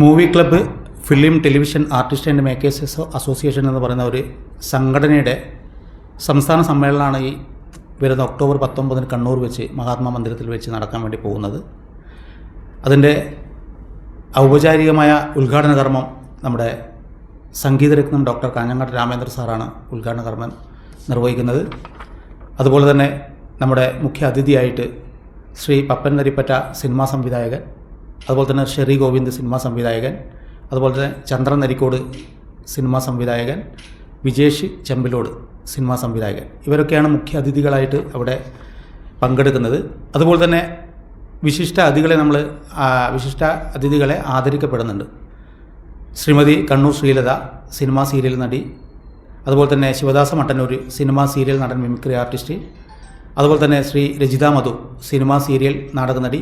Movie club film television artist and makers association എന്ന് പറയുന്ന ഒരു സംഘടനയുടെ സംസ്ഥാന സമ്മേളനമാണ് ഈ വരുന്ന ഒക്ടോബർ പത്തൊമ്പതിന് കണ്ണൂർ വെച്ച് മഹാത്മാ മന്ദിരത്തിൽ വെച്ച് നടക്കാൻ വേണ്ടി പോകുന്നത്. അതിന്റെ ഔപചാരികമായ ഉദ്ഘാടന കർമ്മം നമ്മുടെ സംഗീതരത്നം ഡോക്ടർ കാഞ്ഞങ്ങാട് രാമേന്ദ്ര സാറാണ് ഉദ്ഘാടന കർമ്മം നിർവഹിക്കുന്നത്. അതുപോലെ തന്നെ നമ്മുടെ മുഖ്യ അതിഥിയായിട്ട് ശ്രീ പപ്പൻ നരിപ്പറ്റ സിനിമാ സംവിധായകൻ അതുപോലെ തന്നെ ഷെറി ഗോവിന്ദ് സിനിമാ സംവിധായകൻ അതുപോലെ തന്നെ ചന്ദ്രൻ നരിക്കോട് സിനിമാ സംവിധായകൻ വിജേഷ് ചെമ്പിലോട് സിനിമാ സംവിധായകൻ. ഇവരൊക്കെയാണ് മുഖ്യ അതിഥികളായിട്ട് അവിടെ പങ്കെടുക്കുന്നത്. അതുപോലെ തന്നെ വിശിഷ്ട അതിഥികളെ നമ്മൾ വിശിഷ്ട അതിഥികളെ ആദരിക്കപ്പെടുന്നുണ്ട്. ശ്രീമതി കണ്ണൂർ ശ്രീലത സിനിമാ സീരിയൽ നടി അതുപോലെ തന്നെ ശിവദാസ മട്ടന്നൂർ സിനിമാ സീരിയൽ നടൻ മിമിക്രി ആർട്ടിസ്റ്റ് അതുപോലെ തന്നെ ശ്രീ രജിത മധു സിനിമാ സീരിയൽ നാടക നടി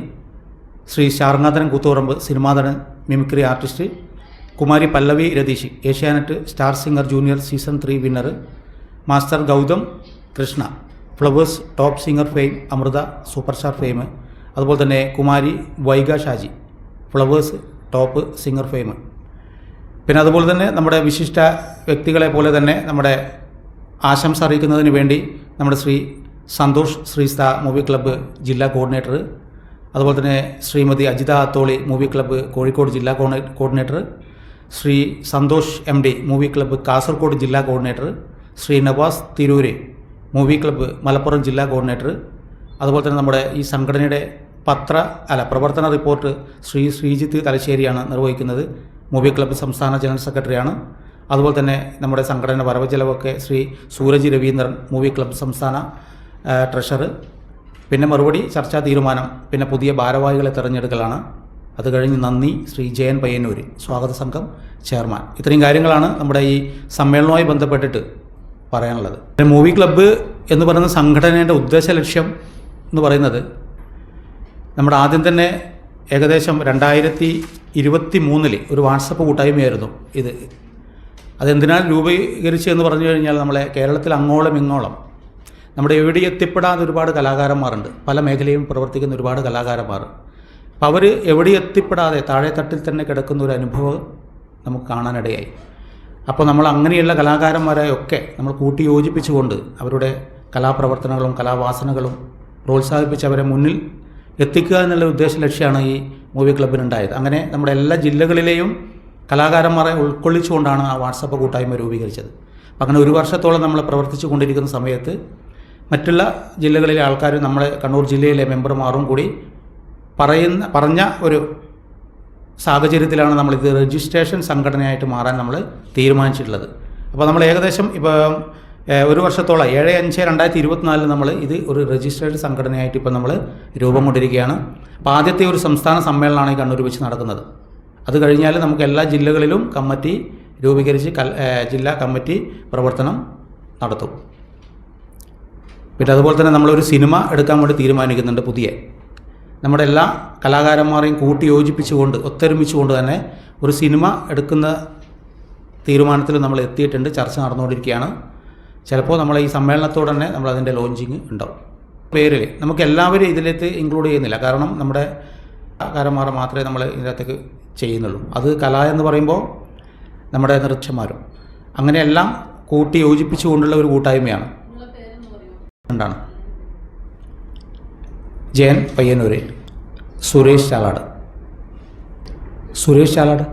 Shri Sharnathan Koothuparamba സിനിമാതടൻ mimicry artist Kumari Pallavi Ratheesh Asianet star singer junior season three winner master Gautham Krishna Flowers top singer fame Amrita super star fame അതുപോലെ തന്നെ Kumari Vaiga Shaji Flowers top singer fame. പിന്നെ അതുപോലെ തന്നെ നമ്മുടെ വിശിഷ്ട വ്യക്തികളെ പോലെ തന്നെ നമ്മുടെ ആശംസ അറിയിക്കുന്നതിന് വേണ്ടി നമ്മുടെ ശ്രീ സന്തോഷ് ശ്രീസ്ത മൂവി ക്ലബ്ബ് ജില്ലാ കോർഡിനേറ്റർ അതുപോലെ തന്നെ ശ്രീമതി അജിത അത്തോളി മൂവി ക്ലബ്ബ് കോഴിക്കോട് ജില്ലാ coordinator Shri Santhosh M D movie club Kasaragod ജില്ലാ coordinator Shri Navas Tirur movie club Malappuram ജില്ലാ കോർഡിനേറ്റർ അതുപോലെ തന്നെ നമ്മുടെ ഈ സംഘടനയുടെ പത്ര അല്ല പ്രവർത്തന റിപ്പോർട്ട് ശ്രീ ശ്രീജിത്ത് തലശ്ശേരിയാണ് നിർവഹിക്കുന്നത്. മൂവി ക്ലബ്ബ് സംസ്ഥാന ജനറൽ സെക്രട്ടറിയാണ്. അതുപോലെ തന്നെ നമ്മുടെ സംഘടന വരവ് ചെലവൊക്കെ ശ്രീ സൂരജ് രവീന്ദ്രൻ മൂവി ക്ലബ്ബ് സംസ്ഥാന ട്രഷറ് പിന്നെ മറുപടി ചർച്ചാ തീരുമാനം പിന്നെ പുതിയ ഭാരവാഹികളെ തിരഞ്ഞെടുക്കലാണ്. അത് കഴിഞ്ഞ് നന്ദി ശ്രീ ജയൻ പയ്യന്നൂർ സ്വാഗത സംഘം ചെയർമാൻ. ഇത്രയും കാര്യങ്ങളാണ് നമ്മുടെ ഈ സമ്മേളനവുമായി ബന്ധപ്പെട്ടിട്ട് പറയാനുള്ളത്. പിന്നെ മൂവി ക്ലബ്ബ് എന്ന് പറയുന്ന സംഘടനയുടെ ഉദ്ദേശ ലക്ഷ്യം എന്ന് പറയുന്നത് നമ്മുടെ ആദ്യം തന്നെ ഏകദേശം രണ്ടായിരത്തി ഇരുപത്തി മൂന്നിൽ ഒരു വാട്സപ്പ് കൂട്ടായ്മയായിരുന്നു ഇത്. അതെന്തിനാൽ രൂപീകരിച്ചു എന്ന് പറഞ്ഞു കഴിഞ്ഞാൽ നമ്മളെ കേരളത്തിൽ അങ്ങോളം ഇങ്ങോളം നമ്മുടെ എവിടെ എത്തിപ്പെടാതെ ഒരുപാട് കലാകാരന്മാരുണ്ട്. പല മേഖലയും പ്രവർത്തിക്കുന്ന ഒരുപാട് കലാകാരന്മാർ. അപ്പോൾ അവർ എവിടെ എത്തിപ്പെടാതെ താഴെത്തട്ടിൽ തന്നെ കിടക്കുന്ന ഒരു അനുഭവം നമുക്ക് കാണാനിടയായി. അപ്പോൾ നമ്മൾ അങ്ങനെയുള്ള കലാകാരന്മാരെയൊക്കെ നമ്മൾ കൂട്ടി യോജിപ്പിച്ചുകൊണ്ട് അവരുടെ കലാപ്രവർത്തനങ്ങളും കലാവാസനകളും പ്രോത്സാഹിപ്പിച്ച് അവരെ മുന്നിൽ എത്തിക്കുക എന്നുള്ള ഉദ്ദേശ ലക്ഷ്യമാണ് ഈ മൂവി ക്ലബിനുണ്ടായത് അങ്ങനെ നമ്മുടെ എല്ലാ ജില്ലകളിലെയും കലാകാരന്മാരെ ഉൾക്കൊള്ളിച്ചുകൊണ്ടാണ് ആ വാട്സപ്പ് കൂട്ടായ്മ രൂപീകരിച്ചത്. അങ്ങനെ ഒരു വർഷത്തോളം നമ്മൾ പ്രവർത്തിച്ചു കൊണ്ടിരിക്കുന്ന സമയത്ത് മറ്റുള്ള ജില്ലകളിലെ ആൾക്കാർ നമ്മളെ കണ്ണൂർ ജില്ലയിലെ മെമ്പർമാരും കൂടി പറയുന്ന പറഞ്ഞ ഒരു സാഹചര്യത്തിലാണ് നമ്മളിത് രജിസ്ട്രേഷൻ സംഘടനയായിട്ട് മാറാൻ നമ്മൾ തീരുമാനിച്ചിട്ടുള്ളത്. അപ്പോൾ നമ്മൾ ഏകദേശം ഇപ്പം ഒരു വർഷത്തോളം ഏഴ് അഞ്ച് രണ്ടായിരത്തി ഇരുപത്തിനാലിൽ നമ്മൾ ഇത് ഒരു രജിസ്ട്രേഡ് സംഘടനയായിട്ട് ഇപ്പോൾ നമ്മൾ രൂപം കൊണ്ടിരിക്കുകയാണ് അപ്പോൾ ആദ്യത്തെ ഒരു സംസ്ഥാന സമ്മേളനമാണ് ഈ കണ്ണൂർ വെച്ച് നടക്കുന്നത്. അത് കഴിഞ്ഞാൽ നമുക്ക് എല്ലാ ജില്ലകളിലും കമ്മിറ്റി രൂപീകരിച്ച് ജില്ലാ കമ്മിറ്റി പ്രവർത്തനം നടത്തും. പിന്നെ അതുപോലെ തന്നെ നമ്മളൊരു സിനിമ എടുക്കാൻ വേണ്ടി തീരുമാനിക്കുന്നുണ്ട് പുതിയ. നമ്മുടെ എല്ലാ കലാകാരന്മാരെയും കൂട്ടി യോജിപ്പിച്ചുകൊണ്ട് ഒത്തൊരുമിച്ചുകൊണ്ട് തന്നെ ഒരു സിനിമ എടുക്കുന്ന തീരുമാനത്തിൽ നമ്മൾ എത്തിയിട്ടുണ്ട് ചർച്ച നടന്നുകൊണ്ടിരിക്കുകയാണ്. ചിലപ്പോൾ നമ്മൾ ഈ സമ്മേളനത്തോടെ തന്നെ നമ്മൾ അതിന്റെ ലോഞ്ചിങ് ഉണ്ടാവും. പേരിൽ നമുക്ക് എല്ലാവരും ഇതിലേക്ക് ഇൻക്ലൂഡ് ചെയ്യുന്നില്ല. കാരണം നമ്മുടെ കലാകാരന്മാരെ മാത്രമേ നമ്മൾ ഇതിനകത്തേക്ക് ചെയ്യുന്നുള്ളൂ. അത് കല എന്ന് പറയുമ്പോൾ നമ്മുടെ നൃത്യന്മാരും അങ്ങനെയെല്ലാം കൂട്ടി യോജിപ്പിച്ചുകൊണ്ടുള്ള ഒരു കൂട്ടായ്മയാണ്. രണ്ടാണ് ജയൻ പയ്യന്നൂര് സുരേഷ് ചാലാട് സുരേഷ് ചാലാട്.